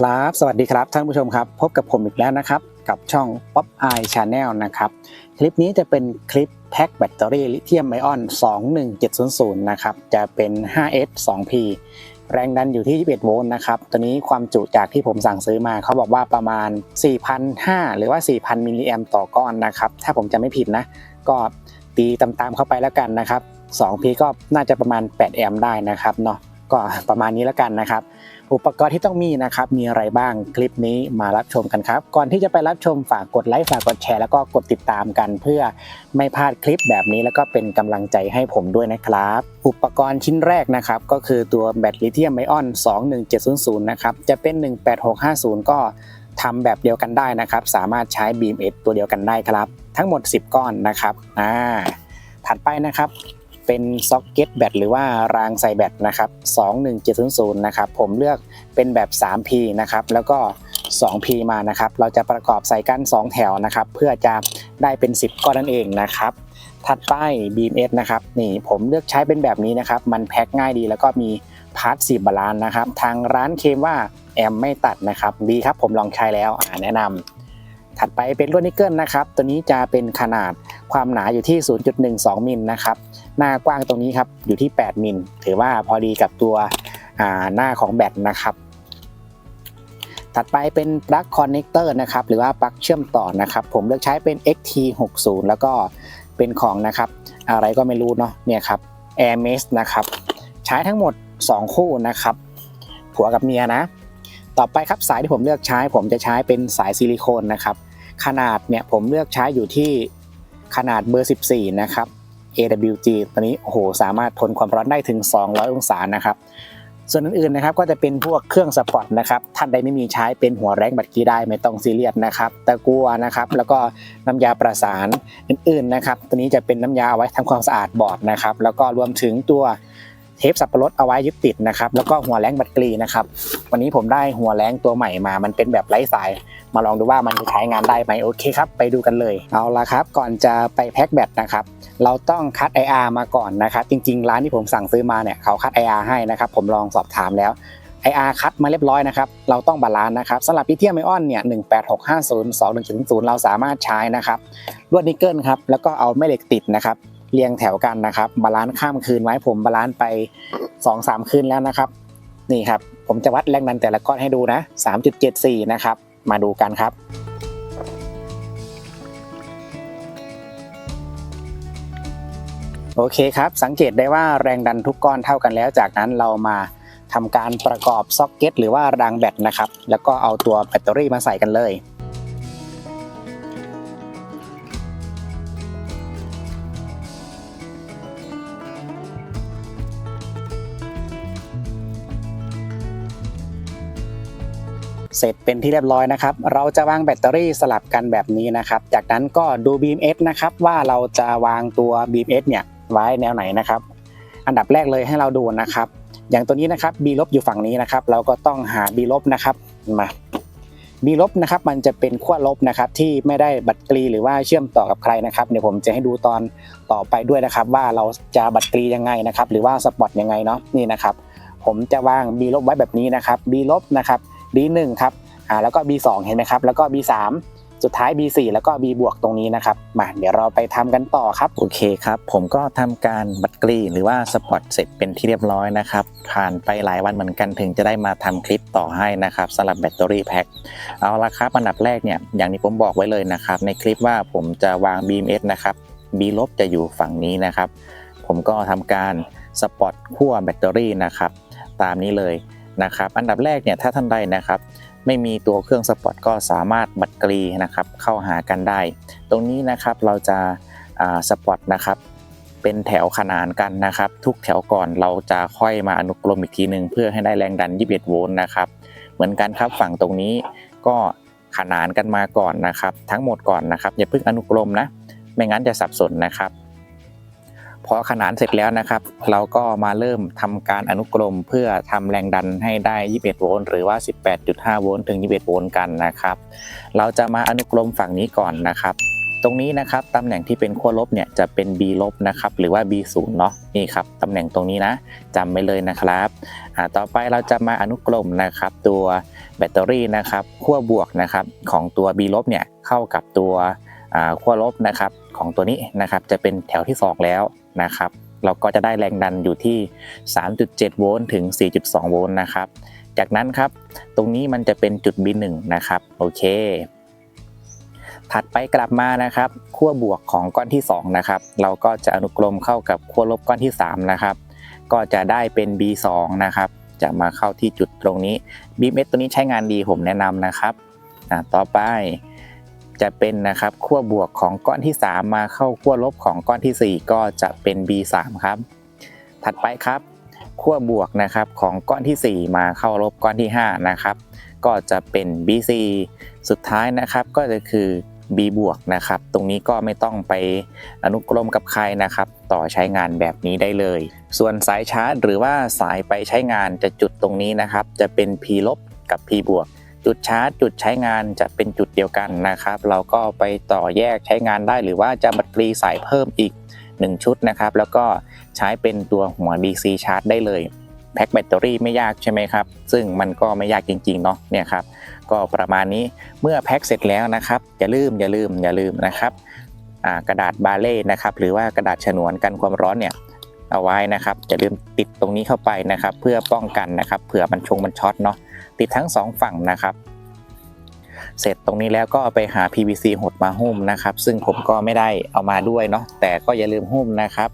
ครับ สวัสดีครับท่านผู้ชมครับ พบกับผมอีกแล้วนะครับ กับช่อง Pop Eye Channel นะครับ คลิปนี้จะเป็นคลิปแพ็คแบตเตอรี่ลิเธียมไอออน 21700 นะครับ จะเป็น 5S 2P แรงดันอยู่ที่ 21 โวลต์นะครับ ตัวนี้ความจุจากที่ผมสั่งซื้อมาเขาบอกว่าประมาณ 4,500 หรือว่า 4,000 มิลลิแอมต่อก้อนนะครับ ถ้าผมจำไม่ผิดนะ ก็ตีตามๆเข้าไปแล้วกันนะครับ 2P ก็น่าจะประมาณ 8 แอมป์ได้นะครับเนาะ ก็ประมาณนี้แล้วกันนะครับ อุปกรณ์ที่ต้องมีนะครับ มีอะไรบ้างคลิปนี้มารับชมกันครับ ก่อนที่จะไปรับชมฝากกดไลค์ฝากกดแชร์แล้วก็กดติดตามกัน เพื่อไม่พลาดคลิปแบบนี้แล้วก็เป็นกำลังใจให้ผมด้วยนะครับ อุปกรณ์ชิ้นแรกนะครับ ก็คือตัวแบตลิเธียมไอออน 21700 นะครับ จะเป็น 18650 ก็ทำแบบเดียวกันได้นะครับ สามารถใช้ Beam S ตัวเดียวกันได้ครับ ทั้งหมด 10 ก้อนนะครับอ่าถัดไปนะครับ เป็นซ็อกเก็ตแบตหรือว่ารางใส่แบตนะครับ21700นะครับผมเลือกเป็นแบบ 3P นะครับแล้วก็ 2P มานะครับเราจะประกอบใส่กัน 2 แถวนะครับเพื่อจะได้เป็น 10 ก้อนนั่นเองนะครับถัดไป BMS นะครับนี่ผมเลือกใช้เป็นแบบนี้นะครับมันแพ็คง่ายดีแล้วก็มีพาร์ทสีบาลานนะครับทางร้านเคมว่าแอมไม่ตัดนะครับดีครับผมลองใช้แล้วแนะนำถัดไปเป็นลวดนิกเกิลนะครับตัวนี้จะเป็นขนาด ความหนาอยู่ที่ 0.12 มิลนะครับหน้ากว้างตรงนี้ครับอยู่ที่ 8 มิลถือว่าพอดีกับตัวหน้าของแบตนะครับถัดไปเป็นปลั๊กคอนเนคเตอร์นะครับหรือว่าปลั๊กเชื่อมต่อนะครับผมเลือกใช้เป็น XT60 แล้วก็เป็นของนะครับอะไรก็ไม่รู้เนาะเนี่ยครับ Air m e s นะครับใช้ทั้งหมด 2 คู่นะครับผัวกับเมียนะ ต่อไปครับสายที่ผมเลือกใช้ ผมจะใช้เป็นสายซิลิโคนนะครับขนาดเนี่ยผมเลือกใช้อยู่ที่ ขนาดเบอร์ 14 นะครับ AWG ตัวนี้โอ้โหสามารถทนความร้อนได้ถึง 200 องศานะครับส่วนอื่นๆนะครับก็จะเป็นพวกเครื่องสปอร์ตนะครับท่านใดไม่มีใช้เป็นหัวแรงบัตรกีได้ไม่ต้องซีเรียสนะครับตะกัวนะครับแล้วก็น้ำยาประสานอื่นๆนะครับตัวนี้จะเป็นน้ำยายาไว้ทำความสะอาดบอร์ดนะครับแล้วก็รวมถึงตัว เทปสับปะรดเอาไว้ยึดติดนะครับแล้วก็หัวแรงบัตกรีนะครับวันนี้ผมได้หัวแรงตัวใหม่มา มันเป็นแบบไร้สาย มาลองดูว่ามันจะใช้งานได้ไหมโอเคครับ ไปดูกันเลยเอาละครับ ก่อนจะไปแพ็คแบตนะครับเราต้องคัด IR มาก่อนนะครับจริง ๆ ร้านที่ผมสั่งซื้อมาเนี่ยเขาคัด IR ให้นะครับผมลองสอบถามแล้ว IR คัดมาเรียบร้อยนะครับ เราต้องบาลานซ์นะครับสำหรับลิเธียมไอออนเนี่ย18650 2100 เราสามารถใช้นะครับ ลวดนิกเกิลครับ แล้วก็เอาแม่เหล็กติดนะครับ เรียงแถวกันนะครับ บาลานซ์ข้ามคืนไว้ผมบาลานซ์ไป 2-3 คืนแล้วนะครับ นี่ครับ ผมจะวัดแรงดันแต่ละก้อนให้ดูนะ 3.74 นะครับ มาดูกันครับโอเคครับ สังเกตได้ว่าแรงดันทุกก้อนเท่ากันแล้ว จากนั้นเรามาทำการประกอบซ็อกเก็ตหรือว่ารางแบตนะครับ แล้วก็เอาตัวแบตเตอรี่มาใส่กันเลย เสร็จเป็นที่เรียบร้อยนะครับ เราจะวางแบตเตอรี่สลับกันแบบนี้นะครับ จากนั้นก็ดู BMS นะครับว่าเราจะวางตัว BMS เนี่ยไว้แนวไหนนะครับ อันดับแรกเลยให้เราดูนะครับ อย่างตัวนี้นะครับ B ลบอยู่ฝั่งนี้นะครับ เราก็ต้องหา B ลบนะครับมา B ลบนะครับมันจะเป็นขั้วลบนะครับที่ไม่ได้บัตรกรีหรือว่าเชื่อมต่อกับใครนะครับเดี๋ยวผมจะให้ดูตอนต่อไปด้วยนะครับ ว่าเราจะบัตรกรียังไงนะครับ หรือว่าสปอตยังไงเนาะนี่นะครับ ผมจะวาง B ลบไว้แบบนี้นะครับ B ลบนะครับ B1 ครับอ่าแล้วก็ B2 เห็นไหมครับ แล้วก็ B3 สุดท้าย B4 แล้วก็ B บวกตรงนี้นะครับมาเดี๋ยวเราไปทำกันต่อครับ โอเคครับ ผมก็ทำการบัตรกรีหรือว่าสปอตเสร็จเป็นที่เรียบร้อยนะครับ ผ่านไปหลายวันเหมือนกันถึงจะได้มาทำคลิปต่อให้นะครับสำหรับแบตเตอรี่แพ็คเอาละครับอันดับแรกเนี่ยอย่างที่ผมบอกไว้เลยนะครับ ในคลิปว่าผมจะวาง BMS นะครับ B ลบจะอยู่ฝั่งนี้นะครับ ผมก็ทำการสปอตขั้วแบตเตอรี่นะครับ ตามนี้เลย นะครับ อันดับแรกเนี่ยถ้าท่านใดนะครับ ไม่มีตัวเครื่องสปอตก็สามารถบัดกรีนะครับเข้าหากันได้ ตรงนี้นะครับเราจะสปอตนะครับเป็นแถวขนานกันนะครับ ทุกแถวก่อนเราจะค่อยมาอนุกรมอีกทีหนึ่งเพื่อให้ได้แรงดัน 21 โวลต์นะครับ เหมือนกันครับฝั่งตรงนี้ก็ขนานกันมาก่อนนะครับ ทั้งหมดก่อนนะครับอย่าเพิ่งอนุกรมนะ ไม่งั้นจะสับสนนะครับ พอขนานเสร็จแล้วนะครับ เราก็มาเริ่มทำการอนุกรมเพื่อทำแรงดันให้ได้ 21 โวลต์หรือว่า 18.5 โวลต์ถึง 21 โวลต์กันนะครับ เราจะมาอนุกรมฝั่งนี้ก่อนนะครับ ตรงนี้นะครับตำแหน่งที่เป็นขั้วลบเนี่ยจะเป็น B ลบนะครับหรือว่า B0 เนาะนี่ครับตำแหน่งตรงนี้นะจำไว้เลยนะครับต่อไปเราจะมาอนุกรมนะครับ ตัวแบตเตอรี่นะครับขั้วบวกนะครับของตัว B ลบเนี่ยเข้ากับตัวขั้วลบนะครับของตัวนี้นะครับจะเป็นแถวที่ 2 แล้ว นะครับ เราก็จะได้แรงดันอยู่ที่ 3.7 โวลต์ถึง 4.2 โวลต์นะครับ จากนั้นครับ ตรงนี้มันจะเป็นจุด B1 นะครับ โอเค ถัดไปกลับมานะครับ ขั้วบวกของก้อนที่ 2 นะครับ เราก็จะอนุกรมเข้ากับขั้วลบก้อนที่ 3 นะครับ ก็จะได้เป็น B2 นะครับ จะมาเข้าที่จุดตรงนี้ BMS ตัวนี้ใช้งานดีผมแนะนำนะครับต่อไป จะเป็นนะครับขั้วบวกของก้อนที่ 3 มาเข้าขั้วลบของก้อนทีสี่4 ก็จะเป็น B3 ครับ ถัดไปครับขั้วบวกนะครับของก้อนทีสี่ 4 มาเข้าลบก้อนที่5นะครับก็จะเป็น BC สุดท้ายนะครับก็จะคือ B บวกนะครับ ตรงนี้ก็ไม่ต้องไปอนุกรมกับใครนะครับ ต่อใช้งานแบบนี้ได้เลย ส่วนสายชาร์จหรือว่าสายไปใช้งานจะจุดตรงนี้นะครับ จะเป็น P ลบกับ P บวก จุดชาร์จจุดใช้งานจะเป็นจุดเดียวกันนะครับ เราก็ไปต่อแยกใช้งานได้หรือว่าจะแบตเตอรี่สายเพิ่มอีก 1 ชุดนะครับ แล้วก็ใช้เป็นตัวหัว DC ชาร์จได้เลยแพ็คแบตเตอรี่ไม่ยากใช่ไหมครับ ซึ่งมันก็ไม่ยากจริงๆเนาะเนี่ยครับก็ประมาณนี้เมื่อแพ็คเสร็จแล้วนะครับอย่าลืมอย่าลืมอย่าลืมนะครับกระดาษบาเล่นะครับหรือว่ากระดาษฉนวนกันความร้อนเนี่ย เอาไว้นะครับอย่าลืมติดตรงนี้เข้าไปนะครับ เพื่อป้องกันนะครับ เผื่อมันชงมันช็อตเนาะติดทั้งสองฝั่งนะครับ เสร็จตรงนี้แล้วก็เอาไปหา PVC หดมาหุ้มนะครับ ซึ่งผมก็ไม่ได้เอามาด้วยเนาะแต่ก็อย่าลืมหุ้มนะครับ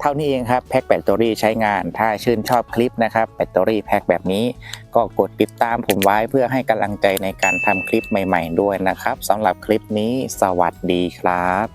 เท่านี้เองครับแพ็คแบตเตอรี่ใช้งาน ถ้าชื่นชอบคลิปนะครับแบตเตอรี่แพ็คแบบนี้ ก็กดติดตามผมไว้เพื่อให้กำลังใจในการทำคลิปใหม่ ๆ ด้วยนะครับสำหรับคลิปนี้ สวัสดีครับ